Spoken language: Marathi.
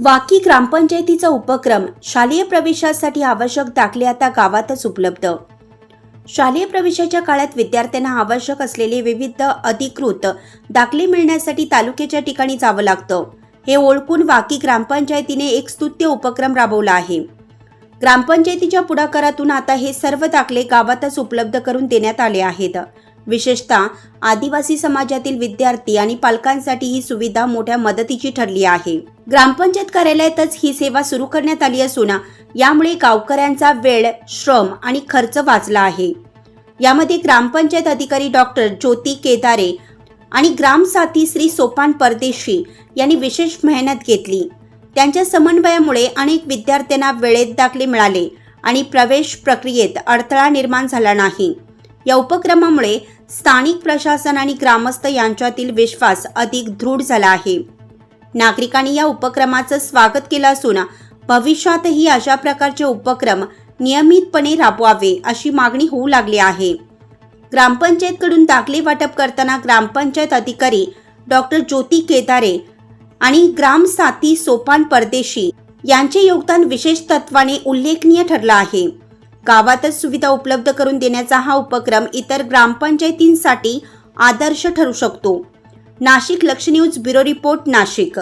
वाकी ग्रामपंचायतीचा उपक्रम शालेय प्रवेशासाठी आवश्यक दाखले आता गावातच उपलब्ध. शालेय प्रवेशाच्या काळात विद्यार्थ्यांना आवश्यक असलेले विविध अधिकृत दाखले मिळण्यासाठी तालुक्याच्या ठिकाणी जावं लागतं. हे ओळखून वाकी ग्रामपंचायतीने एक स्तुत्य उपक्रम राबवला आहे. ग्रामपंचायतीच्या पुढाकारातून आता हे सर्व दाखले गावातच उपलब्ध करून देण्यात आले आहेत. विशेषतः आदिवासी समाजातील विद्यार्थी आणि पालकांसाठी ही सुविधा मोठ्या मदतीची ठरली आहे. ग्रामपंचायत कार्यालयातच ही सेवा सुरू करण्यात आली असून यामुळे गावकऱ्यांचा वेळ श्रम आणि खर्च वाचला आहे. यामध्ये ग्रामपंचायत अधिकारी डॉक्टर ज्योती केदारे आणि ग्रामसाथी श्री सोपान परदेशी यांनी विशेष मेहनत घेतली. त्यांच्या समन्वयामुळे अनेक विद्यार्थ्यांना वेळेत दाखले मिळाले आणि प्रवेश प्रक्रियेत अडथळा निर्माण झाला नाही. या उपक्रमामुळे स्थानिक प्रशासन आणि ग्रामस्थ यांच्यातील विश्वास अधिक दृढ झाला आहे. नागरिकांनी या उपक्रमाचं स्वागत केलं असून भविष्यातही अशा प्रकारचे उपक्रम नियमितपणे राबवावे अशी मागणी होऊ लागली आहे. ग्रामपंचायतकडून दाखले वाटप करताना ग्रामपंचायत अधिकारी डॉक्टर ज्योती केदारे आणि ग्रामसाथी सोपान परदेशी यांचे योगदान विशेष तत्वाने उल्लेखनीय ठरलं आहे. गावातच सुविधा उपलब्ध करून देण्याचा हा उपक्रम इतर ग्रामपंचायतींसाठी आदर्श ठरू शकतो. नाशिक लक्ष न्यूज ब्युरो रिपोर्ट नाशिक.